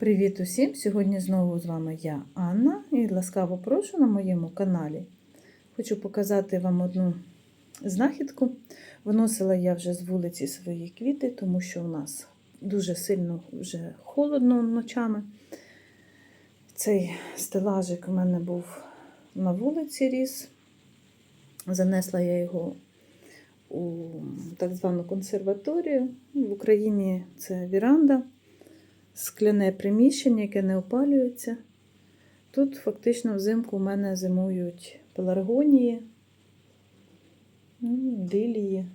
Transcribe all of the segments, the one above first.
Привіт усім! Сьогодні знову з вами я, Анна, і ласкаво прошу на моєму каналі. Хочу показати вам одну знахідку. Виносила я вже з вулиці свої квіти, тому що в нас дуже сильно вже холодно ночами. Цей стелажик у мене був на вулиці ріс. Занесла я його у так звану консерваторію. В Україні це віранда скляне приміщення, яке не опалюється. Тут фактично взимку у мене зимують пеларгонії, ну, лілії,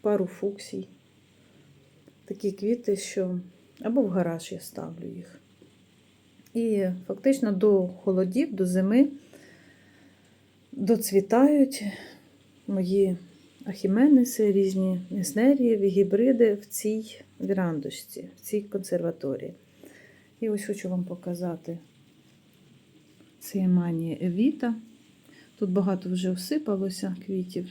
пару фуксій. Такі квіти, що або в гараж я ставлю їх. І фактично до холодів, до зими доцвітають мої ахіменеси, різні неснерії, гібриди в цій вірандочці, в цій консерваторії. І ось хочу вам показати це манія Евіта. Тут багато вже всипалося квітів.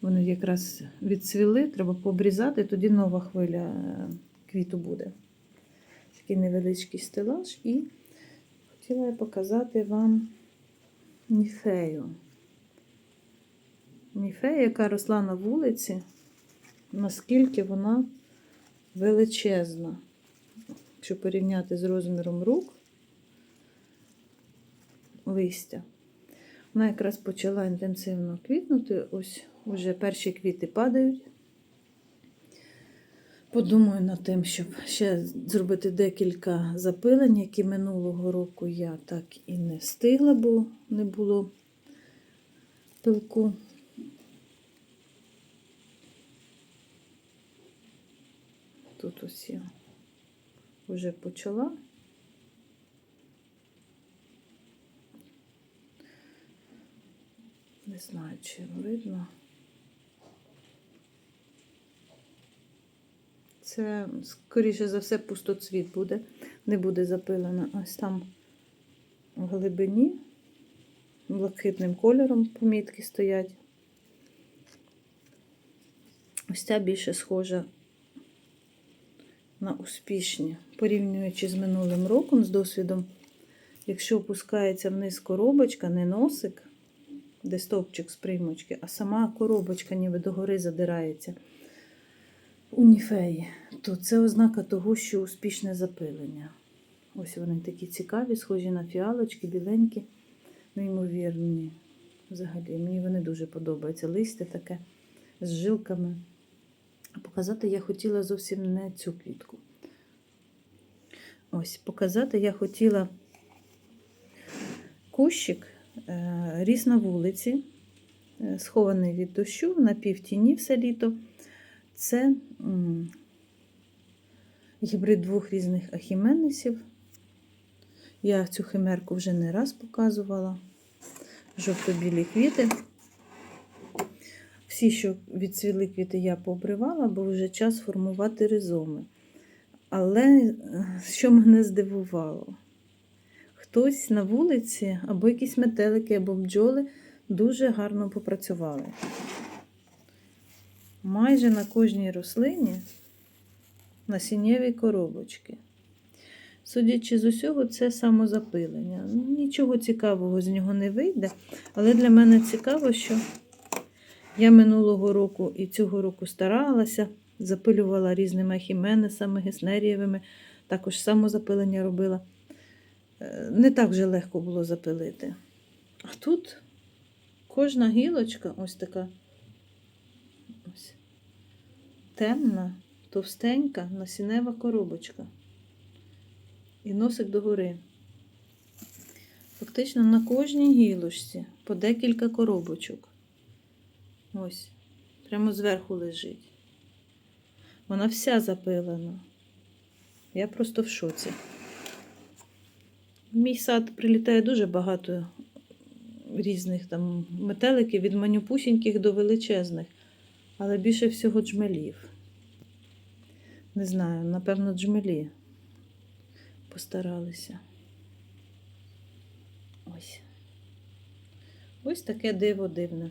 Вони якраз відцвіли, треба пообрізати, тоді нова хвиля е, квіту буде. Такий невеличкий стелаж. І хотіла я показати вам ніфею. Ніфея, яка росла на вулиці, наскільки вона величезна. Якщо порівняти з розміром рук листя. Вона якраз почала інтенсивно квітнути. Ось вже перші квіти падають. Подумаю над тим, щоб ще зробити декілька запилень, які минулого року я так і не встигла, бо не було пилку. Тут ось вже почала. Не знаю, чи видно. Це, скоріше за все, пустоцвіт буде, не буде запилено. Ось там в глибині блакитним кольором помітки стоять. Ось ця більше схожа на успішні, порівнюючи з минулим роком, з досвідом, якщо опускається вниз коробочка, не носик, де стовпчик з приймочки, а сама коробочка ніби догори задирається у ніфеї, то це ознака того, що успішне запилення. Ось вони такі цікаві, схожі на фіалочки, біленькі, неймовірні. Взагалі, мені вони дуже подобаються. Листя таке з жилками. Показати я хотіла зовсім не цю квітку. Ось, показати я хотіла кущик, е, ріс на вулиці, е, схований від дощу, на півтіні все літо. Це гібрид двох різних ахіменесів. Я цю химерку вже не раз показувала. Жовто-білі квіти. Всі, що відцвіли квіти, я пообривала, бо вже час формувати ризоми. Але е, що мене здивувало? Хтось на вулиці, або якісь метелики, або бджоли дуже гарно попрацювали. Майже на кожній рослині насіннєві коробочки. Судячи з усього, це самозапилення. Нічого цікавого з нього не вийде, але для мене цікаво, що я минулого року і цього року старалася, запилювала різними хіменесами, геснерієвими, також самозапилення робила. Е, Не так вже легко було запилити. А тут кожна гілочка ось така ось, темна, товстенька, насінева коробочка. І носик догори. Фактично на кожній гілочці по декілька коробочок. Ось, прямо зверху лежить. Вона вся запилена. Я просто в шоці. В мій сад прилітає дуже багато різних там метеликів від манюпусіньких до величезних, але більше всього джмелів. Не знаю, напевно, джмелі постаралися. Ось. Ось таке диво дивне.